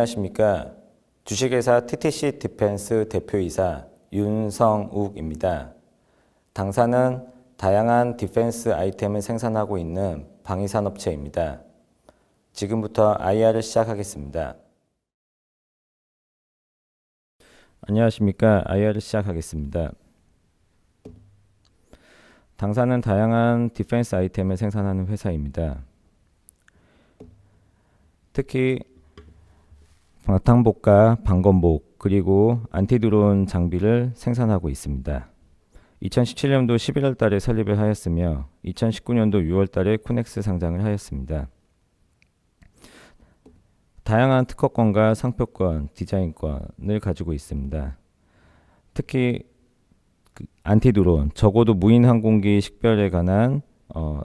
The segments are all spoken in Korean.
안녕하십니까. 주식회사 TTC 디펜스 대표이사 윤성욱입니다. 당사는 다양한 디펜스 아이템을 생산하고 있는 방위산업체입니다. 지금부터 IR을 시작하겠습니다. 안녕하십니까. IR을 시작하겠습니다. 당사는 다양한 디펜스 아이템을 생산하는 회사입니다. 특히 방탄복과 방검복 그리고 안티드론 장비를 생산하고 있습니다. 2017년도 11월 달에 설립을 하였으며 2019년도 6월 달에 코넥스 상장을 하였습니다. 다양한 특허권과 상표권, 디자인권을 가지고 있습니다. 특히 그 안티드론, 적어도 무인 항공기 식별에 관한 어,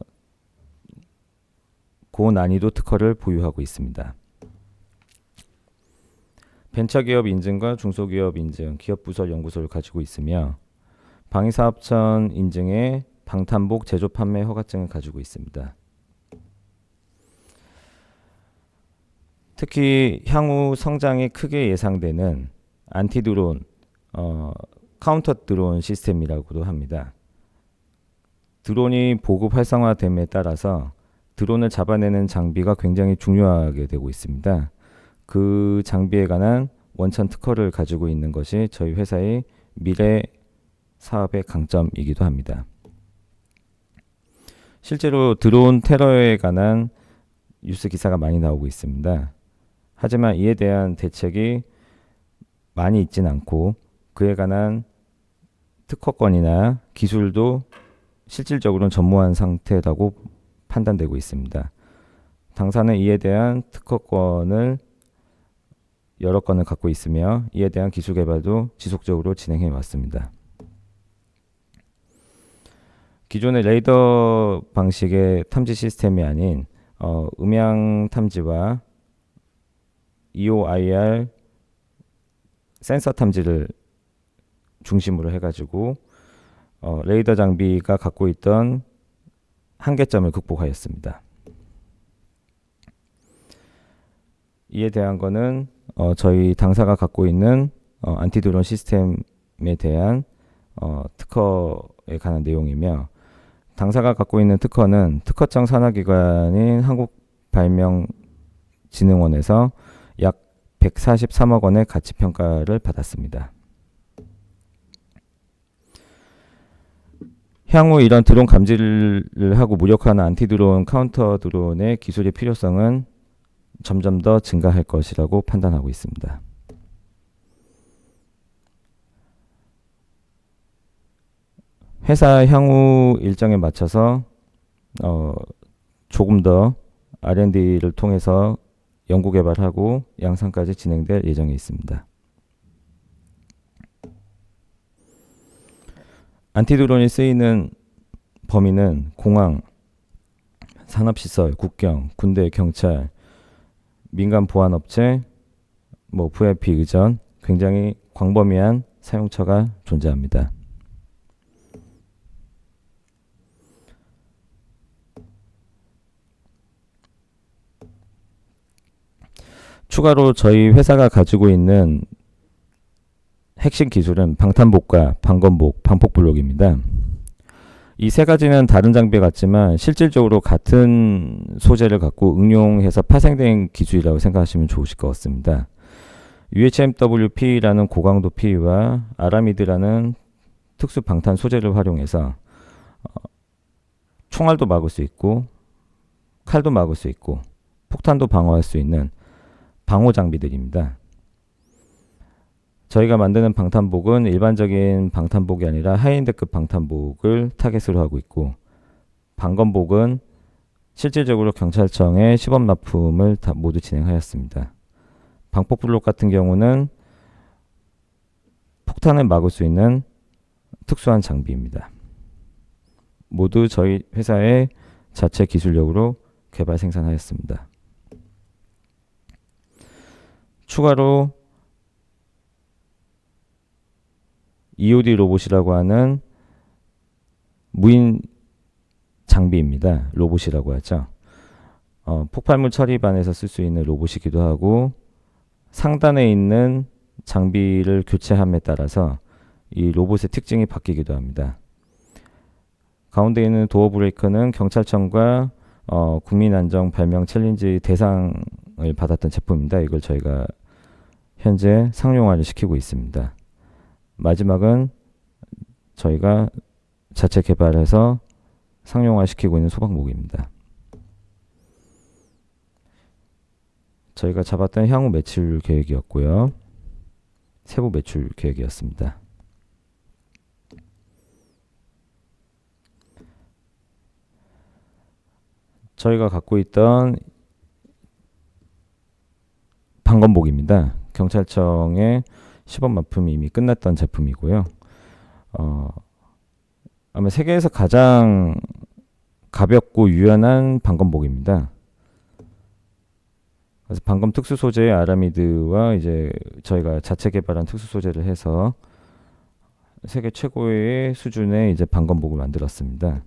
고난이도 특허를 보유하고 있습니다. 벤처기업 인증과 중소기업 인증, 기업부설 연구소를 가지고 있으며 방위사업청 인증의 방탄복 제조 판매 허가증을 가지고 있습니다. 특히 향후 성장이 크게 예상되는 안티 드론, 어, 카운터 드론 시스템이라고도 합니다. 드론이 보급 활성화됨에 따라서 드론을 잡아내는 장비가 굉장히 중요하게 되고 있습니다. 그 장비에 관한 원천 특허를 가지고 있는 것이 저희 회사의 미래 사업의 강점이기도 합니다. 실제로 드론 테러에 관한 뉴스 기사가 많이 나오고 있습니다. 하지만 이에 대한 대책이 많이 있진 않고 그에 관한 특허권이나 기술도 실질적으로는 전무한 상태라고 판단되고 있습니다. 당사는 이에 대한 특허권을 여러 건을 갖고 있으며 이에 대한 기술 개발도 지속적으로 진행해 왔습니다. 기존의 레이더 방식의 탐지 시스템이 아닌 어, 음향 탐지와 EOIR 센서 탐지를 중심으로 해가지고 어, 레이더 장비가 갖고 있던 한계점을 극복하였습니다. 이에 대한 거는 어, 저희 당사가 갖고 있는 어, 안티드론 시스템에 대한 어, 특허에 관한 내용이며 당사가 갖고 있는 특허는 특허청 산하기관인 한국발명진흥원에서 약 143억 원의 가치 평가를 받았습니다. 향후 이런 드론 감지를 하고 무력화하는 안티드론 카운터 드론의 기술의 필요성은 점점 더 증가할 것이라고 판단하고 있습니다. 회사 향후 일정에 맞춰서 어, 조금 더 R&D를 통해서 연구 개발하고 양산까지 진행될 예정에 있습니다. 안티드론이 쓰이는 범위는 공항, 산업시설, 국경, 군대, 경찰, 민간 보안 업체, 뭐 VIP 의전 굉장히 광범위한 사용처가 존재합니다. 추가로 저희 회사가 가지고 있는 핵심 기술은 방탄복과 방검복, 방폭블록입니다. 이 세 가지는 다른 장비 같지만 실질적으로 같은 소재를 갖고 응용해서 파생된 기술이라고 생각하시면 좋으실 것 같습니다. UHMWP라는 고강도 PE와 아라미드라는 특수 방탄 소재를 활용해서 어, 총알도 막을 수 있고 칼도 막을 수 있고 폭탄도 방어할 수 있는 방호 장비들입니다. 저희가 만드는 방탄복은 일반적인 방탄복이 아니라 하이엔드급 방탄복을 타겟으로 하고 있고 방검복은 실질적으로 경찰청에 시범 납품을 다 모두 진행하였습니다. 방폭블록 같은 경우는 폭탄을 막을 수 있는 특수한 장비입니다. 모두 저희 회사의 자체 기술력으로 개발 생산하였습니다. 추가로 EOD 로봇이라고 하는 무인 장비입니다. 로봇이라고 하죠. 어, 폭발물 처리반에서 쓸 수 있는 로봇이기도 하고 상단에 있는 장비를 교체함에 따라서 이 로봇의 특징이 바뀌기도 합니다. 가운데 있는 도어 브레이커는 경찰청과 어, 국민안정 발명 챌린지 대상을 받았던 제품입니다. 이걸 저희가 현재 상용화를 시키고 있습니다. 마지막은 저희가 자체 개발해서 상용화 시키고 있는 소방목입니다. 저희가 잡았던 향후 매출 계획이었고요. 세부 매출 계획이었습니다. 저희가 갖고 있던 방검복입니다. 경찰청의 시범 납품이 이미 끝났던 제품이고요. 어, 아마 세계에서 가장 가볍고 유연한 방검복입니다. 그래서 방검 특수 소재의 아라미드와 이제 저희가 자체 개발한 특수 소재를 해서 세계 최고의 수준의 이제 방검복을 만들었습니다.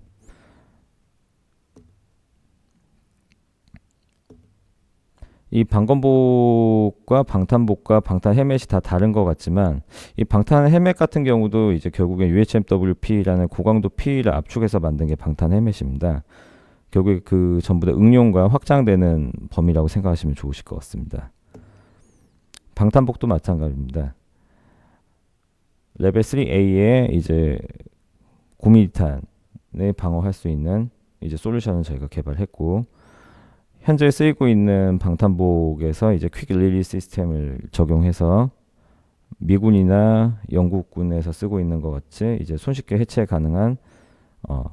이 방검복과 방탄복과 방탄 헬멧이 다 다른 것 같지만 이 방탄 헬멧 같은 경우도 이제 결국에 UHMWP라는 고강도 P를 압축해서 만든 게 방탄 헬멧입니다. 결국에 그 전부 다 응용과 확장되는 범위라고 생각하시면 좋으실 것 같습니다. 방탄복도 마찬가지입니다. 레벨 3A에 이제 9mm탄에 방어할 수 있는 이제 솔루션을 저희가 개발했고 현재 쓰이고 있는 방탄복에서 이제 퀵 릴리 시스템을 적용해서 미군이나 영국군에서 쓰고 있는 것 같이 이제 손쉽게 해체 가능한 어,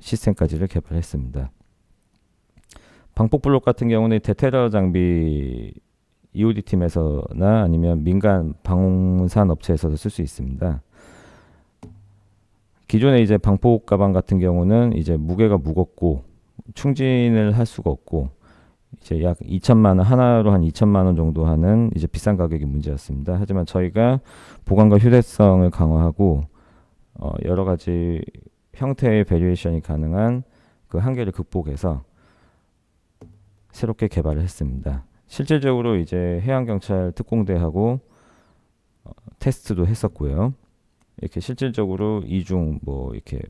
시스템까지를 개발했습니다. 방폭 블록 같은 경우는 대테러 장비 EOD 팀에서나 아니면 민간 방산 업체에서도 쓸 수 있습니다. 기존에 이제 방폭 가방 같은 경우는 이제 무게가 무겁고 충진을 할 수가 없고 이제 약 2천만 원 하나로 한 2천만 원 정도 하는 이제 비싼 가격이 문제였습니다. 하지만 저희가 보관과 휴대성을 강화하고 어 여러 가지 형태의 베리에이션이 가능한 그 한계를 극복해서 새롭게 개발을 했습니다. 실질적으로 이제 해양 경찰 특공대하고 어, 테스트도 했었고요. 이렇게 실질적으로 이중 뭐 이렇게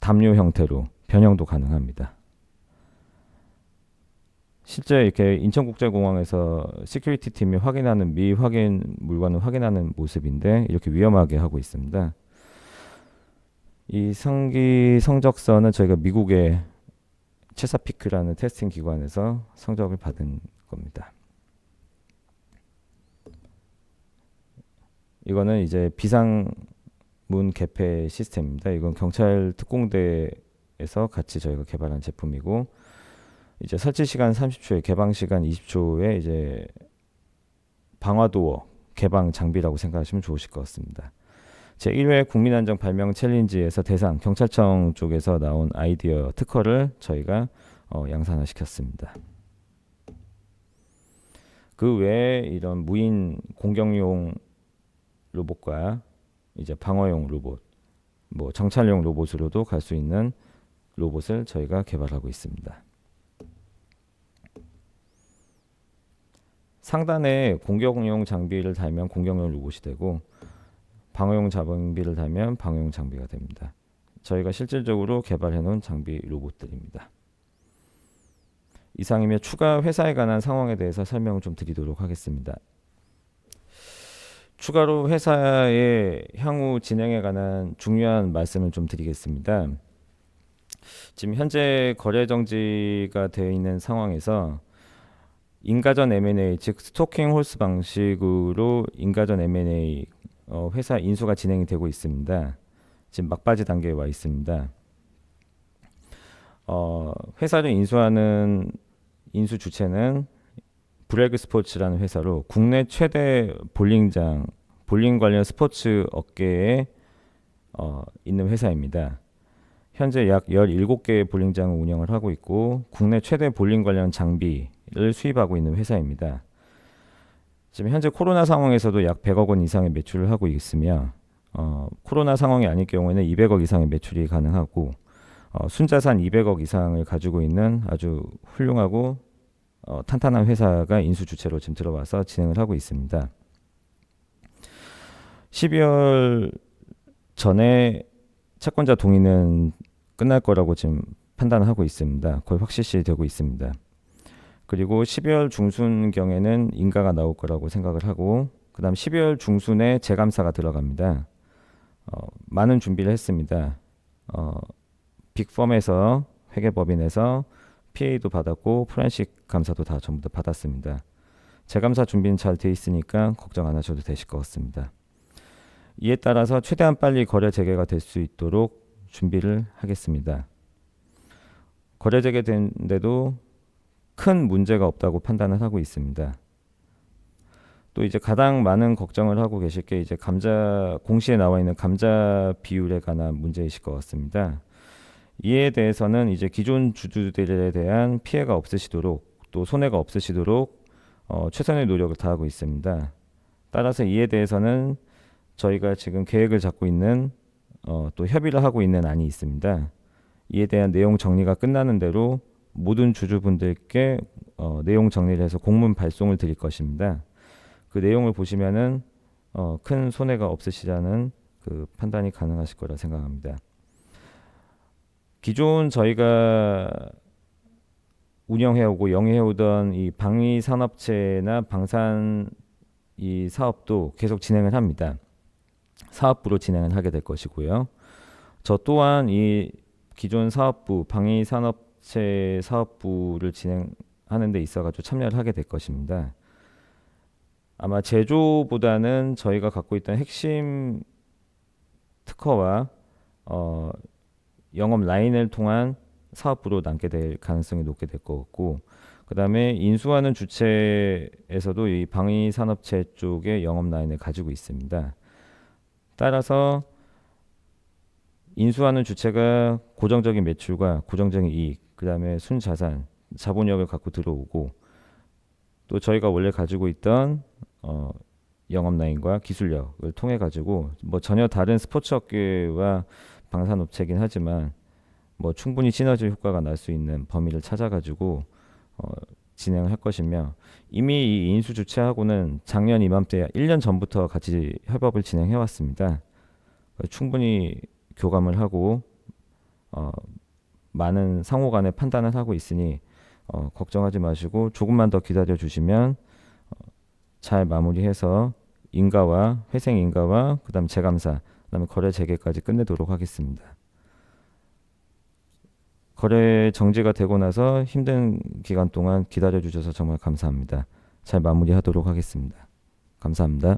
담요 형태로 변형도 가능합니다. 실제 이렇게 인천국제공항에서 시큐리티 팀이 확인하는 미확인 물건을 확인하는 모습인데 이렇게 위험하게 하고 있습니다. 이 성기 성적서는 저희가 미국의 체사피크라는 테스팅 기관에서 성적을 받은 겁니다. 이거는 이제 비상문 개폐 시스템입니다. 이건 경찰 특공대 에서 같이 저희가 개발한 제품이고 이제 설치 시간 30초에 개방 시간 20초에 이제 방화도어 개방 장비라고 생각하시면 좋으실 것 같습니다. 제 1회 국민안정 발명 챌린지에서 대상 경찰청 쪽에서 나온 아이디어 특허를 저희가 어, 양산화 시켰습니다. 그 외에 이런 무인 공격용 로봇과 이제 방어용 로봇, 뭐 정찰용 로봇으로도 갈 수 있는 로봇을 저희가 개발하고 있습니다. 상단에 공격용 장비를 달면 공격용 로봇이 되고 방어용 장비를 달면 방어용 장비가 됩니다. 저희가 실질적으로 개발해 놓은 장비 로봇들입니다. 이상이며 추가 회사에 관한 상황에 대해서 설명을 좀 드리도록 하겠습니다. 추가로 회사의 향후 진행에 관한 중요한 말씀을 좀 드리겠습니다. 지금 현재 거래 정지가 되어 있는 상황에서 인가전 M&A 즉 스토킹 홀스 방식으로 인가전 M&A 어, 회사 인수가 진행이 되고 있습니다. 지금 막바지 단계에 와 있습니다. 어, 회사를 인수하는 인수 주체는 브레그 스포츠라는 회사로 국내 최대 볼링장, 볼링 관련 스포츠 업계에 어, 있는 회사입니다. 현재 약 17개의 볼링장을 운영을 하고 있고 국내 최대 볼링 관련 장비를 수입하고 있는 회사입니다. 지금 현재 코로나 상황에서도 약 100억 원 이상의 매출을 하고 있으며 어, 코로나 상황이 아닐 경우에는 200억 이상의 매출이 가능하고 어, 순자산 200억 이상을 가지고 있는 아주 훌륭하고 어, 탄탄한 회사가 인수 주체로 지금 들어와서 진행을 하고 있습니다. 12월 전에 채권자 동의는 끝날 거라고 지금 판단하고 있습니다. 거의 확실시 되고 있습니다. 그리고 12월 중순경에는 인가가 나올 거라고 생각을 하고 그다음 12월 중순에 재감사가 들어갑니다. 어, 많은 준비를 했습니다. 어, 빅펌에서 회계법인에서 PA도 받았고 프란식 감사도 다 전부 다 받았습니다. 재감사 준비는 잘 돼 있으니까 걱정 안 하셔도 되실 것 같습니다. 이에 따라서 최대한 빨리 거래 재개가 될 수 있도록 준비를 하겠습니다. 거래 재개된데도 큰 문제가 없다고 판단을 하고 있습니다. 또 이제 가장 많은 걱정을 하고 계실 게 이제 감자 공시에 나와 있는 감자 비율에 관한 문제이실 것 같습니다. 이에 대해서는 이제 기존 주주들에 대한 피해가 없으시도록 또 손해가 없으시도록 어, 최선의 노력을 다하고 있습니다. 따라서 이에 대해서는 저희가 지금 계획을 잡고 있는 어, 또 협의를 하고 있는 안이 있습니다. 이에 대한 내용 정리가 끝나는 대로 모든 주주분들께 어, 내용 정리를 해서 공문 발송을 드릴 것입니다. 그 내용을 보시면은 어, 큰 손해가 없으시다는 그 판단이 가능하실 거라 생각합니다. 기존 저희가 운영해오고 영위해오던 이 방위 산업체나 방산 이 사업도 계속 진행을 합니다. 사업부로 진행을 하게 될 것이고요. 저 또한 이 기존 사업부 방위 산업체 사업부를 진행하는 데 있어 가지고 참여를 하게 될 것입니다. 아마 제조보다는 저희가 갖고 있던 핵심 특허와 어, 영업 라인을 통한 사업부로 남게 될 가능성이 높게 될 것 같고 그다음에 인수하는 주체에서도 이 방위 산업체 쪽의 영업 라인을 가지고 있습니다. 따라서 인수하는 주체가 고정적인 매출과 고정적인 이익, 그다음에 순자산, 자본력을 갖고 들어오고 또 저희가 원래 가지고 있던 어, 영업 라인과 기술력을 통해 가지고 뭐 전혀 다른 스포츠 업계와 방산업체긴 하지만 뭐 충분히 시너지 효과가 날 수 있는 범위를 찾아 가지고 어, 진행을 할 것이며 이미 이 인수 주체하고는 작년 이맘때 1년 전부터 같이 협업을 진행해 왔습니다. 충분히 교감을 하고 어, 많은 상호 간의 판단을 하고 있으니 어, 걱정하지 마시고 조금만 더 기다려 주시면 어, 잘 마무리해서 인가와 회생 인가와 그다음 재감사 그다음에 거래 재개까지 끝내도록 하겠습니다. 거래 정지가 되고 나서 힘든 기간 동안 기다려 주셔서 정말 감사합니다. 잘 마무리하도록 하겠습니다. 감사합니다.